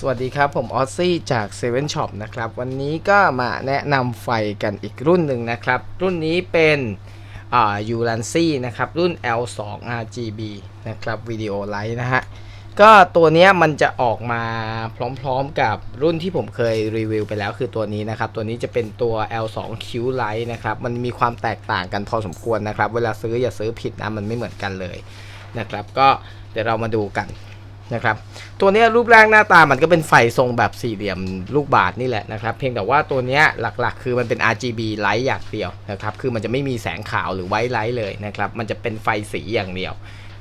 สวัสดีครับ ผมออซซี่จาก7 Shop นะครับ วันนี้ก็มาแนะนำไฟกันอีกรุ่นหนึ่งนะครับ รุ่นนี้เป็นอ่ายูรันซี่นะครับ รุ่น L2 RGB นะครับวิดีโอไลท์นะฮะ ก็ตัวนี้มันจะออกมาพร้อมๆกับรุ่นที่ผมเคยรีวิวไปแล้วคือตัวนี้นะครับ ตัวนี้จะเป็นตัว L2 Q Light นะครับ มันมีความแตกต่างกันพอสมควรนะครับ เวลาซื้ออย่าซื้อผิดนะ มันไม่เหมือนกันเลยนะครับ ก็เดี๋ยวเรามาดูกัน นะครับตัวนี้รูปร่างหน้าตามันก็เป็นไฟทรงแบบสี่เหลี่ยมลูกบาศนี่แหละนะครับ เพียงแต่ว่าตัวนี้หลักๆ คือมันเป็น RGB ไลท์อย่างเดียวนะครับ คือมันจะไม่มีแสงขาวหรือไวท์ไลท์เลยนะครับ มันจะเป็นไฟสีอย่างเดียว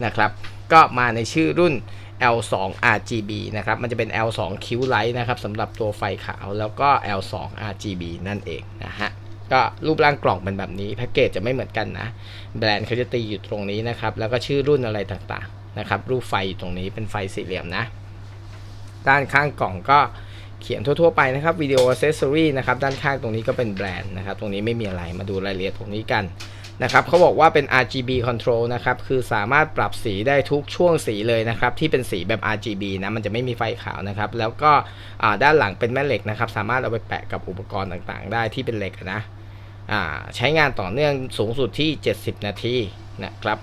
นะครับ ก็มาในชื่อรุ่น L2 RGB นะครับ มันจะเป็น L2 Q Light นะครับสำหรับตัวไฟขาวแล้วก็ L2 RGB นั่นเองนะฮะก็รูปร่างกล่องเป็นแบบนี้แพ็กเกจจะไม่เหมือนกันนะ แบรนด์เขาจะตีอยู่ตรงนี้นะครับ แล้วก็ชื่อรุ่นอะไรต่างๆ นะครับรูปไฟอยู่ตรงนี้เป็นไฟสี่เหลี่ยมนะ ด้านข้างกล่องก็เขียนทั่วๆไปนะครับวิดีโออ c เซสซอรีนะครับด้านข้างตรงนี้ก็เป็นแบรนด์นะครับตรงนี้ไม่มีอะไรมาดูรายละเอียดตรงนี้กันนะครับเขาบอกว่าเป็น RGB control นะครับคือสามารถปรับสีได้ทุกช่วงสีเลยนะครับที่เป็นสีแบบ RGB นะมันจะไม่มีไฟขาวนะครับแล้วก็ด้านหลังเป็นแม่เหล็กนะครับสามารถเอาไปแปะกับอุปกรณ์ต่างๆ ได้ที่เป็นเหล็กนะใช้งานต่อเนื่องสูงสุดที่ 70 นาทีนะครับ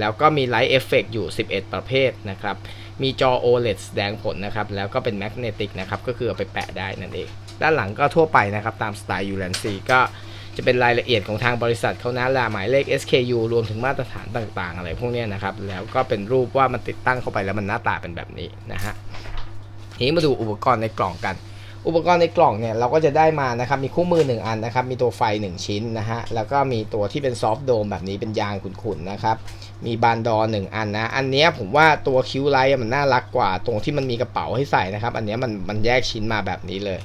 แล้วก็มีไลท์เอฟเฟกอยู่ 11 ประเภทนะครับ มีจอ OLED แสดงผลนะครับ แล้วก็เป็นแมกเนติกนะครับ ก็คือเอาไปแปะได้นั่นเอง ด้านหลังก็ทั่วไปนะครับ ตามสไตล์ยูแลนซีก็จะเป็นรายละเอียดของทางบริษัทเขานะลาหมายเลข SKU รวมถึงมาตรฐานต่างๆ อะไรพวกนี้นะครับ แล้วก็เป็นรูปว่ามันติดตั้งเข้าไปแล้วมันหน้าตาเป็นแบบนี้นะฮะ ทีนี้มาดูอุปกรณ์ในกล่องกัน อุปกรณ์ในกล่องเนี่ยเราก็จะได้มานะครับมีคู่มือ 1 อันนะครับ มีตัวไฟ 1 ชิ้นนะฮะแล้วก็มีตัวที่เป็นซอฟต์โดมแบบนี้เป็นยางขุ่นๆนะครับมีบานดอหนึ่งอันนะอันนี้ผมว่าตัวคิวไลท์มันน่ารักกว่า ตรงที่มันมีกระเป๋าให้ใส่นะครับ อันนี้มันมันแยกชิ้นมาแบบนี้เลย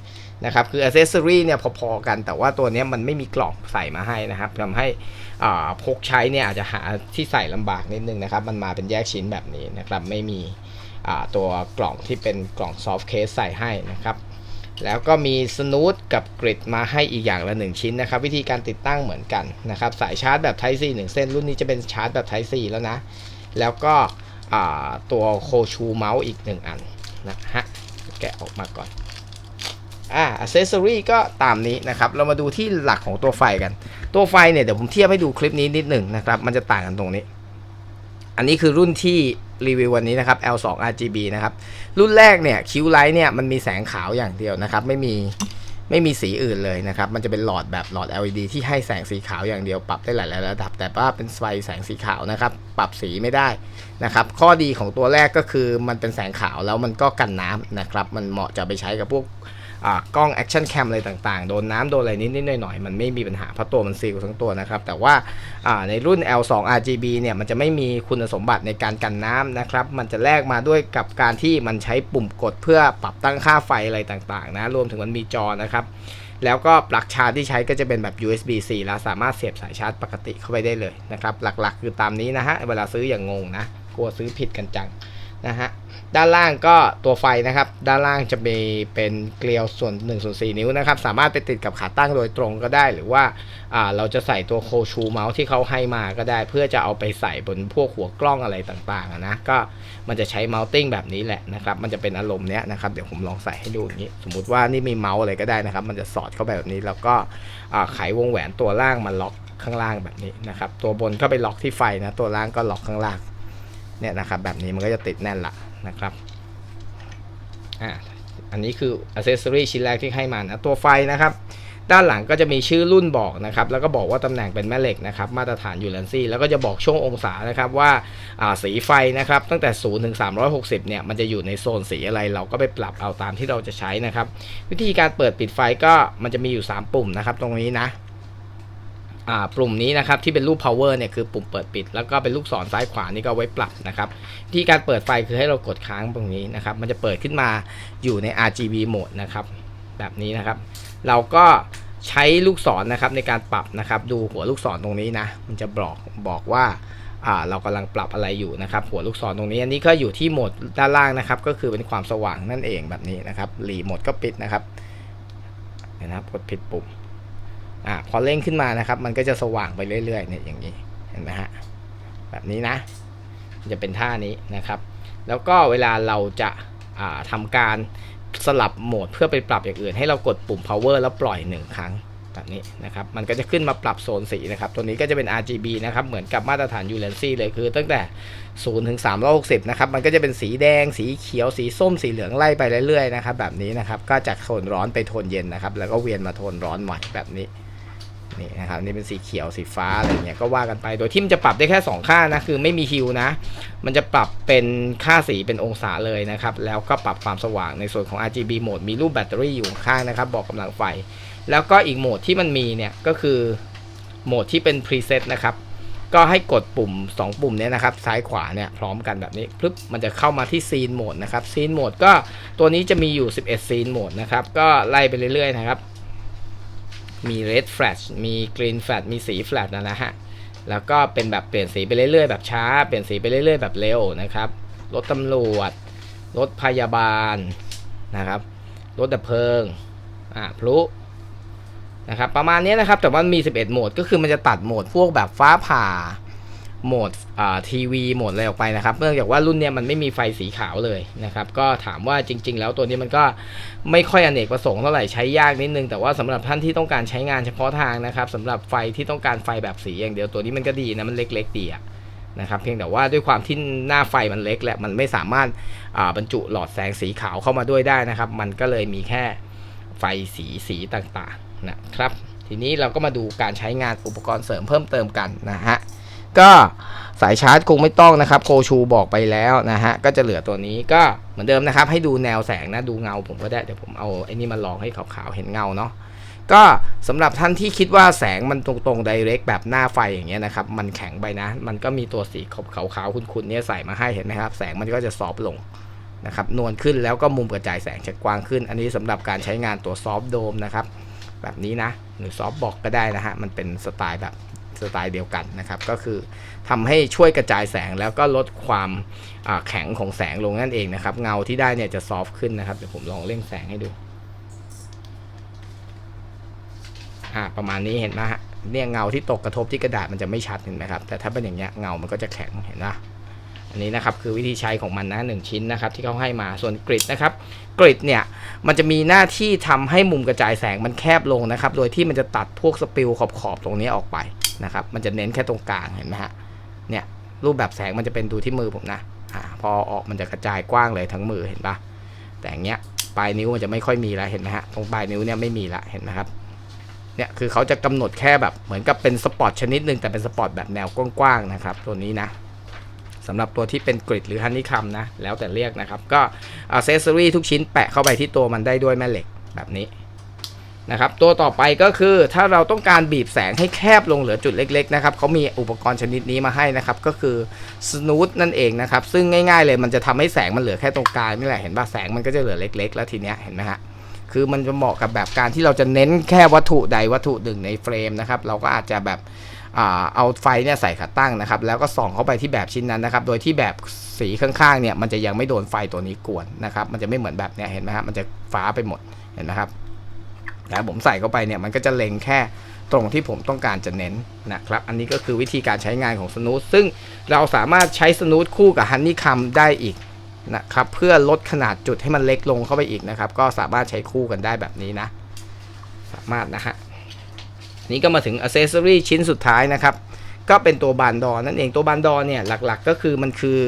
นะครับคืออ c เซสซอรีเนี่ยพอๆกัน แต่ว่าตัวนี้มันไม่มีกล่องใส่มาให้นะครับทำให้พกใช้เนี่ยอาจจะหาที่ใส่ลำบากนิดนึงนะครับ มันมาเป็นแยกชิ้นแบบนี้นะครับ ไม่มีตัวกล่องที่เป็นกล่องซอฟต์เคสใส่ให้นะครับ แล้วก็มีสนูตกับกริดมาให้อีกอย่างละ 1 ชิ้นนะครับ วิธีการติดตั้งเหมือนกันนะครับ สายชาร์จแบบ Type C 1 เส้น รุ่นนี้จะเป็นชาร์จแบบ Type C แล้วนะ แล้วก็ตัวโคชูเมาส์อีก 1 อันนะฮะแกะออกมาก่อนอ่าอ c เซสซอรีก็ตามนี้นะครับ เรามาดูที่หลักของตัวไฟกัน ตัวไฟเนี่ย เดี๋ยวผมเทียบให้ดูคลิปนี้นิดหนึ่งนะครับ มันจะต่างกันตรงนี้ อันนี้คือรุ่นที่รีวิววันนี้นะครับ L2 RGB นะครับ รุ่นแรกเนี่ยคิวไลท์เนี่ยมันมีแสงขาวอย่างเดียวนะครับ ไม่มีไม่มีสีอื่นเลยนะครับ มันจะเป็นหลอดแบบหลอด LED ที่ให้แสงสีขาวอย่างเดียวปรับได้หลายระดับ แต่ว่าเป็นไฟแสงสีขาวนะครับ ปรับสีไม่ได้นะครับ ข้อดีของตัวแรกก็คือมันเป็นแสงขาวแล้วมันก็กันน้ำนะครับ มันเหมาะจะไปใช้กับพวก กล้องแอคชั่นแคมอะไรต่างๆ โดนน้ำโดนอะไรนิดๆหน่อยๆ มันไม่มีปัญหาเพราะตัวมันซีลทั้งตัวนะครับ แต่ว่าอ่าในรุ่น L2 RGB เนี่ยมันจะไม่มีคุณสมบัติในการกันน้ำนะครับ มันจะแลกมาด้วยกับการที่มันใช้ปุ่มกดเพื่อปรับตั้งค่าไฟอะไรต่างๆ นะ รวมถึงมันมีจอนะครับแล้วก็ปลั๊กชาร์จที่ใช้ก็จะเป็นแบบ USB-C แล้วสามารถเสียบสายชาร์จปกติเข้าไปได้เลยนะครับ หลักๆ คือตามนี้นะฮะ เวลาซื้ออย่างงงนะ กลัวซื้อผิดกันจัง นะฮะด้านล่างก็ตัวไฟนะครับ ด้านล่างจะมีเป็นเกลียวส่วน1ส่วน4นิ้วนะครับ สามารถไปติดกับขาตั้งโดยตรงก็ได้ หรือว่าอ่าเราจะใส่ตัวโคชูเมาส์ที่เขาให้มาก็ได้ เพื่อจะเอาไปใส่บนพวกหัวกล้องอะไรต่างๆนะก็มันจะใช้เมาส์ติ้งแบบนี้แหละนะครับ มันจะเป็นอารมณ์เนี้ยนะครับ เดี๋ยวผมลองใส่ให้ดูอย่างนี้ สมมุติว่านี่มีเมาส์อะไรก็ได้นะครับ มันจะสอดเข้าไปแบบนี้แล้วก็อ่าไขวงแหวนตัวล่างมาล็อกข้างล่างแบบนี้นะครับ ตัวบนก็ไปล็อกที่ไฟนะ ตัวล่างก็ล็อกข้างล่าง เนี่ยนะครับแบบนี้มันก็จะติดแน่นละนะครับอ่าอันนี้คืออ c เซสซอรีชิ้นแรกที่ให้มานะตัวไฟนะครับ ด้านหลังก็จะมีชื่อรุ่นบอกนะครับ แล้วก็บอกว่าตำแหน่งเป็นแม่เหล็กนะครับ มาตรฐานยูแลนซี่แล้วก็จะบอกช่วงองศานะครับว่าอ่าสีไฟนะครับ ตั้งแต่ 0 ถึง 360 เนี่ย มันจะอยู่ในโซนสีอะไร เราก็ไปปรับเอาตามที่เราจะใช้นะครับ วิธีการเปิดปิดไฟก็มันจะมีอยู่ 3 ปุ่มนะครับ ตรงนี้นะ ปุ่มนี้นะครับที่เป็นรูป power เนี่ยคือปุ่มเปิดปิด แล้วก็เป็นลูกศรซ้ายขวานี่ก็ไว้ปรับนะครับวิธีการเปิดไฟคือให้เรากดค้างตรงนี้นะครับมันจะเปิดขึ้นมาอยู่ใน RGB mode นะครับแบบนี้นะครับ เราก็ใช้ลูกศรนะครับในการปรับนะครับ ดูหัวลูกศรตรงนี้นะมันจะบอกบอกว่าอ่าเรากำลังปรับอะไรอยู่นะครับ หัวลูกศรตรงนี้ อันนี้ก็อยู่ที่โหมดด้านล่างนะครับ ก็คือเป็นความสว่างนั่นเองแบบนี้นะครับรีโหมดก็ปิดนะครับนะครับกดผิดปุ่ม อ่าพอเร่งขึ้นมานะครับ มันก็จะสว่างไปเรื่อยๆเนี่ยอย่างนี้เห็นไหมฮะแบบนี้นะ จะเป็นท่านี้นะครับ แล้วก็เวลาเราจะอ่าทำการสลับโหมดเพื่อไปปรับอย่างอื่น ให้เรากดปุ่ม power แล้วปล่อย 1 ครั้งแบบนี้นะครับ มันก็จะขึ้นมาปรับโซนสีนะครับ ตัวนี้ก็จะเป็น RGB นะครับ เหมือนกับมาตรฐาน u l e n c y เลยคือ ตั้งแต่ 0 ถึง 360 นะครับ มันก็จะเป็นสีแดง สีเขียว สีส้ม สีเหลืองไล่ไปเรื่อยๆนะครับ แบบนี้นะครับ ก็จากโทนร้อนไปโทนเย็นนะครับ แล้วก็เวียนมาโทนร้อนใหม่แบบนี้ นี่นะครับนี่เป็นสีเขียวสีฟ้าอะไรเงี้ยก็ว่ากันไปโดยที่มันจะปรับได้แค่ 2 ค่านะคือไม่มีฮิวนะ มันจะปรับเป็นค่าสีเป็นองศาเลยนะครับ แล้วก็ปรับความสว่างในส่วนของ RGB โหมดมีรูปแบตเตอรี่อยู่ข้างนะครับ บอกกำลังไฟ แล้วก็อีกโหมดที่มันมีเนี่ยก็คือโหมดที่เป็น preset นะครับก็ให้กดปุ่ม 2 ปุ่มเนี้ยนะครับ ซ้ายขวาเนี่ยพร้อมกันแบบนี้ปึ๊บมันจะเข้ามาที่ซีนโหมดนะครับซีนโหมดก็ตัวนี้จะมีอยู่ 11ซีนโหมดนะครับ ก็ไล่ไปเรื่อยๆนะครับ มี red flash มี green flash มีสี flash นะนะฮะ แล้วก็เป็นแบบเปลี่ยนสีไปเรื่อยๆแบบช้า เปลี่ยนสีไปเรื่อยๆแบบเร็วนะครับ รถตำรวจ รถพยาบาลนะครับ รถดับเพลิง อ่าพลุนะครับ ประมาณนี้นะครับ แต่ว่ามี 11 โหมด ก็คือมันจะตัดโหมดพวกแบบฟ้าผ่า โหมดทีวีโหมดอะไรออกไปนะครับเนื่องจากว่ารุ่นเนี้ยมันไม่มีไฟสีขาวเลยนะครับ ก็ถามว่าจริง ๆ แล้วตัวนี้มันก็ไม่ค่อยอเนกประสงค์เท่าไหร่ใช้ยากนิดนึง แต่ว่าสำหรับท่านที่ต้องการใช้งานเฉพาะทางนะครับสำหรับไฟที่ต้องการไฟแบบสีอย่างเดียวตัวนี้มันก็ดีนะมันเล็ก ๆ ดีอะนะครับเพียงแต่ว่าด้วยความที่หน้าไฟมันเล็กแหละมันไม่สามารถบรรจุหลอดแสงสีขาวเข้ามาด้วยได้นะครับ มันก็เลยมีแค่ไฟสีสีต่างๆนะครับ ทีนี้เราก็มาดูการใช้งานอุปกรณ์เสริมเพิ่มเติมกันนะฮะ ก็สายชาร์จคงไม่ต้องนะครับโคชูบอกไปแล้วนะฮะก็จะเหลือตัวนี้ก็เหมือนเดิมนะครับ ให้ดูแนวแสงนะดูเงาผมก็ได้เดี๋ยวผมเอาไอ้นี่มาลองให้ขาวๆเห็นเงาเนาะก็สำหรับท่านที่คิดว่าแสงมันตรงๆไดเรกแบบหน้าไฟอย่างเงี้ยนะครับ มันแข็งไปนะ มันก็มีตัวสีขาวๆคุณๆเนี่ยใส่มาให้เห็นไหมครับ แสงมันก็จะซอฟลงนะครับนวลขึ้นแล้วก็มุมกระจายแสงจะกว้างขึ้น อันนี้สำหรับการใช้งานตัวซอฟโดมนะครับ แบบนี้นะ หรือซอฟบอกก็ได้นะฮะมันเป็นสไตล์แบบ สไตล์เดียวกันนะครับ ก็คือทำให้ช่วยกระจายแสงแล้วก็ลดความแข็งของแสงลงนั่นเองนะครับ เงาที่ได้เนี่ยจะซอฟต์ขึ้นนะครับ เดี๋ยวผมลองเร่งแสงให้ดูอ่าประมาณนี้เห็นไหมฮะเนี่ยเงาที่ตกกระทบที่กระดาษมันจะไม่ชัดเห็นไหมครับแต่ถ้าเป็นอย่างเงี้ยเงามันก็จะแข็งเห็นนะอันนี้นะครับคือวิธีใช้ของมันนะหนึ่งชิ้นนะครับที่เขาให้มาส่วนกริดนะครับกริดเนี่ยมันจะมีหน้าที่ทำให้มุมกระจายแสงมันแคบลงนะครับ โดยที่มันจะตัดพวกสปิลขอบๆตรงนี้ออกไป นะครับ มันจะเน้นแค่ตรงกลางเห็นไหมฮะ เนี่ยรูปแบบแสงมันจะเป็นดูที่มือผมนะอ่าพอออกมันจะกระจายกว้างเลยทั้งมือเห็นปะแต่อย่างเงี้ยปลายนิ้วมันจะไม่ค่อยมีแล้วเห็นไหมฮะ ตรงปลายนิ้วเนี่ยไม่มีละเห็นไหมครับ เนี่ยคือเขาจะกำหนดแค่แบบเหมือนกับเป็นสปอร์ตชนิดหนึ่งแต่เป็นสปอร์ตแบบแนวกว้างๆนะครับ ตัวนี้นะสำหรับตัวที่เป็นกริดหรือฮันนี่คัมนะ แล้วแต่เรียกนะครับ ก็อ c เซสซอรี่ทุกชิ้นแปะเข้าไปที่ตัวมันได้ด้วยแม่เหล็กแบบนี้ นะครับตัวต่อไปก็คือถ้าเราต้องการบีบแสงให้แคบลงเหลือจุดเล็กๆนะครับเขามีอุปกรณ์ชนิดนี้มาให้นะครับก็คือสโนูตนั่นเองนะครับซึ่งง่ายๆเลยมันจะทำให้แสงมันเหลือแค่ตรงกลางนี่แหละเห็นป่ะแสงมันก็จะเหลือเล็ก ๆ แล้วทีเนี้ยเห็นไหมฮะคือมันจะเหมาะกับแบบการที่เราจะเน้นแค่วัตถุใดวัตถุหนึ่งในเฟรมนะครับเราก็อาจจะแบบเอาไฟเนี่ยใส่ขาตั้งนะครับแล้วก็ส่องเข้าไปที่แบบชิ้นนั้นนะครับโดยที่แบบสีข้างๆเนี่ยมันจะยังไม่โดนไฟตัวนี้กวนนะครับมันจะไม่เหมือนแบบเนี้ยเห็นไหมครับมันจะฟ้าไปหมดเห็นไหมครับ แล้วผมใส่เข้าไปเนี่ยมันก็จะเล็งแค่ตรงที่ผมต้องการจะเน้นนะครับ อันนี้ก็คือวิธีการใช้งานของสนูตซึ่งเราสามารถใช้สนูตคู่กับฮันนี่คัมได้อีกนะครับ เพื่อลดขนาดจุดให้มันเล็กลงเข้าไปอีกนะครับ ก็สามารถใช้คู่กันได้แบบนี้นะ สามารถนะฮะนี่ก็มาถึงอ c เซสซอรีชิ้นสุดท้ายนะครับ ก็เป็นตัวบานดอนั่นเองตัวบานดอเนี่ยหลักๆ ก็คือมันคือ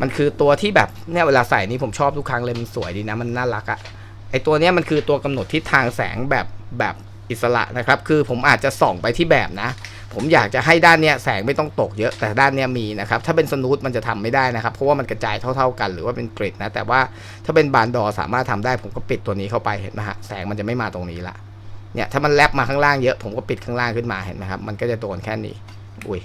มันคือตัวที่แบบเนี่ยเวลาใส่นี่ผมชอบทุกครั้งเลยมันสวยดีนะมันน่ารักอะ ตัวนี้มันคือตัวกำหนดทิศทางแสงแบบแบบอิสระนะครับ คือผมอาจจะส่องไปที่แบบนะ ผมอยากจะให้ด้านเนี้ยแสงไม่ต้องตกเยอะแต่ด้านเนี้ยมีนะครับ ถ้าเป็นสนูตมันจะทำไม่ได้นะครับ เพราะว่ามันกระจายเท่า ๆกัน หรือว่าเป็นกริดนะ แต่ว่าถ้าเป็นบานดอสามารถทำได้ ผมก็ปิดตัวนี้เข้าไปเห็นไหมฮะแสงมันจะไม่มาตรงนี้ละเนี่ยถ้ามันแลบมาข้างล่างเยอะผมก็ปิดข้างล่างขึ้นมาเห็นไหมครับมันก็จะโดนแค่นี้อุ้ย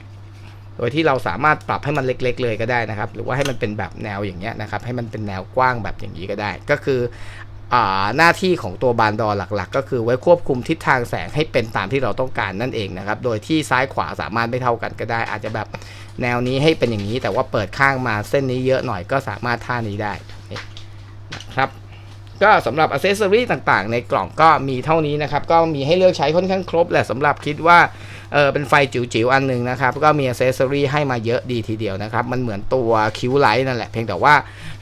โดยที่เราสามารถปรับให้มันเล็ก ๆ เลยก็ได้นะครับ หรือว่าให้มันเป็นแบบแนวอย่างเงี้ยนะครับ ให้มันเป็นแนวกว้างแบบอย่างนี้ก็ได้ ก็คือ หน้าที่ของตัวบานดอหลักๆ ก็คือไว้ควบคุมทิศทางแสงให้เป็นตามที่เราต้องการนั่นเองนะครับ โดยที่ซ้ายขวาสามารถไม่เท่ากันก็ได้ อาจจะแบบแนวนี้ให้เป็นอย่างนี้ แต่ว่าเปิดข้างมาเส้นนี้เยอะหน่อยก็สามารถท่านี้ได้นี่นะครับ ก็สำหรับอ c เซสซอรีต่างๆ ในกล่องก็มีเท่านี้นะครับ ก็มีให้เลือกใช้ค่อนข้างครบแหละสำหรับคิดว่าเออเป็นไฟจิ๋วๆอันหนึ่งนะครับ ก็มีอ c เซสซอรีให้มาเยอะดีทีเดียวนะครับ มันเหมือนตัวคิวไลท์นั่นแหละเพียงแต่ว่า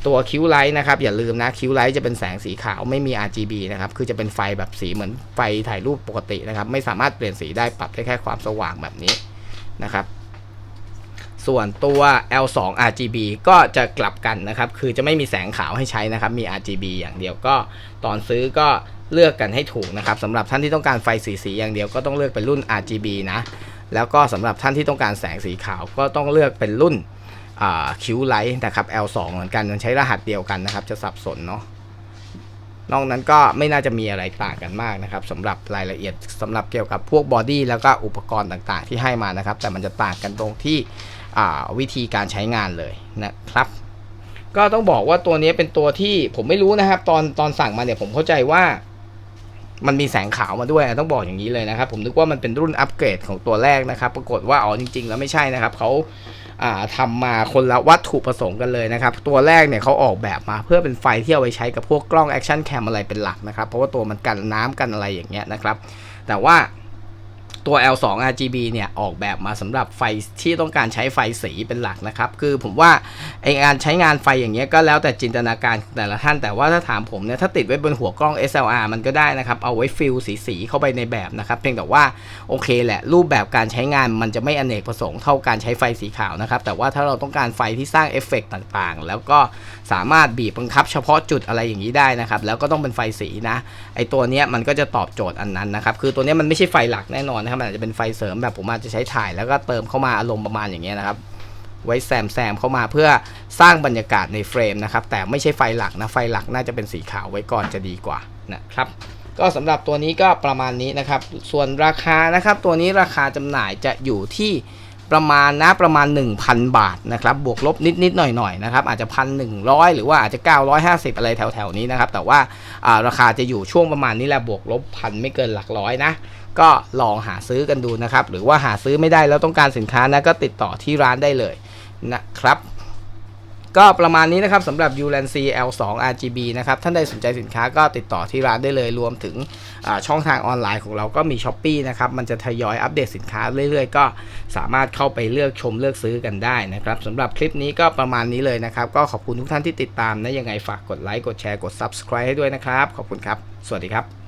ตัวคิวไลท์นะครับอย่าลืมนะคิวไลท์จะเป็นแสงสีขาวไม่มี RGB นะครับคือจะเป็นไฟแบบสีเหมือนไฟถ่ายรูปปกตินะครับ ไม่สามารถเปลี่ยนสีได้ปรับได้แค่ความสว่างแบบนี้นะครับ ส่วนตัว L2 RGB ก็จะกลับกันนะครับ คือจะไม่มีแสงขาวให้ใช้นะครับ มี RGB อย่างเดียวก็ตอนซื้อก็เลือกกันให้ถูกนะครับสำหรับท่านที่ต้องการไฟสีสีอย่างเดียวก็ต้องเลือกเป็นรุ่น RGB นะแล้วก็สำหรับท่านที่ต้องการแสงสีขาวก็ต้องเลือกเป็นรุ่น คิวไลท์นะครับ L2 เหมือนกันมันใช้รหัสเดียวกันนะครับ จะสับสนเนาะนอกนั้นก็ไม่น่าจะมีอะไรต่างกันมากนะครับสำหรับรายละเอียดสำหรับเกี่ยวกับพวกบอดี้แล้วก็อุปกรณ์ต่างๆ ที่ให้มานะครับ แต่มันจะต่างกันตรงที่วิธีการใช้งานเลยนะครับ ก็ต้องบอกว่าตัวนี้เป็นตัวที่ผมไม่รู้นะครับ ตอนตอนสั่งมาเนี่ยผมเข้าใจว่า มันมีแสงขาวมาด้วยต้องบอกอย่างนี้เลยนะครับ ผมนึกว่ามันเป็นรุ่นอัปเกรดของตัวแรกนะครับ ปรากฏว่าอ๋อจริง ๆ แล้วไม่ใช่นะครับเขา ทำมาคนละวัตถุประสงค์กันเลยนะครับ ตัวแรกเนี่ยเขาออกแบบมาเพื่อเป็นไฟที่เอาไว้ใช้กับพวกกล้องแอคชั่นแคมอะไรเป็นหลักนะครับ เพราะว่าตัวมันกันน้ำกันอะไรอย่างเงี้ยนะครับ แต่ว่า ตัว L2 RGB เนี่ย ออกแบบมาสำหรับไฟที่ต้องการใช้ไฟสีเป็นหลักนะครับ คือผมว่าไอการใช้งานไฟอย่างเงี้ยก็แล้วแต่จินตนาการแต่ละท่าน แต่ว่าถ้าถามผมเนี่ย ถ้าติดไว้บนหัวกล้อง SLR มันก็ได้นะครับ เอาไว้ฟิลสีสีๆเข้าไปในแบบนะครับ เพียงแต่ว่าโอเคแหละ รูปแบบการใช้งานมันจะไม่อเนกประสงค์เท่าการใช้ไฟสีขาวนะครับ แต่ว่าถ้าเราต้องการไฟที่สร้างเอฟเฟกต์ต่างๆ แล้วก็สามารถบีบบังคับเฉพาะจุดอะไรอย่างนี้ได้นะครับ แล้วก็ต้องเป็นไฟสีนะ ไอตัวเนี้ยมันก็จะตอบโจทย์อันนั้นนะครับ คือตัวเนี้ยมันไม่ใช่ไฟหลักแน่นอนนะครับมันอาจจะเป็นไฟเสริมแบบผมอาจจะใช้ถ่ายแล้วก็เติมเข้ามาอารมณ์ประมาณอย่างเงี้ยนะครับ ไว้แซมแซมเข้ามาเพื่อสร้างบรรยากาศในเฟรมนะครับ แต่ไม่ใช่ไฟหลักนะไฟหลักน่าจะเป็นสีขาวไว้ก่อนจะดีกว่านะครับก็สำหรับตัวนี้ก็ประมาณนี้นะครับ ส่วนราคานะครับ ตัวนี้ราคาจำหน่ายจะอยู่ที่ประมาณนะประมาณ 1,000 บาทนะครับ บวกลบนิดนิดหน่อยหน่อยนะครับ อาจจะพันหนึ่งหรือว่าอาจจะ 950 อะไรแถวๆนี้นะครับ แต่ว่าอ่าราคาจะอยู่ช่วงประมาณนี้แหละบวกลบพันไม่เกินหลักร้อยนะ ก็ลองหาซื้อกันดูนะครับ หรือว่าหาซื้อไม่ได้แล้วต้องการสินค้านะก็ติดต่อที่ร้านได้เลยนะครับ ก็ประมาณนี้นะครับสำหรับ u l a n c L2 RGB นะครับ ท่านใดสนใจสินค้าก็ติดต่อที่ร้านได้เลย รวมถึงช่องทางออนไลน์ของเราก็มี s h อ p e e นะครับ มันจะทยอยอัปเดตสินค้าเรื่อยๆ ก็สามารถเข้าไปเลือกชมเลือกซื้อกันได้นะครับสำหรับคลิปนี้ก็ประมาณนี้เลยนะครับ ก็ขอบคุณทุกท่านที่ติดตามนะยังไงฝากกดไลค์กดแชร์กด Subscribe ให้ด้วยนะครับ ขอบคุณครับ สวัสดีครับ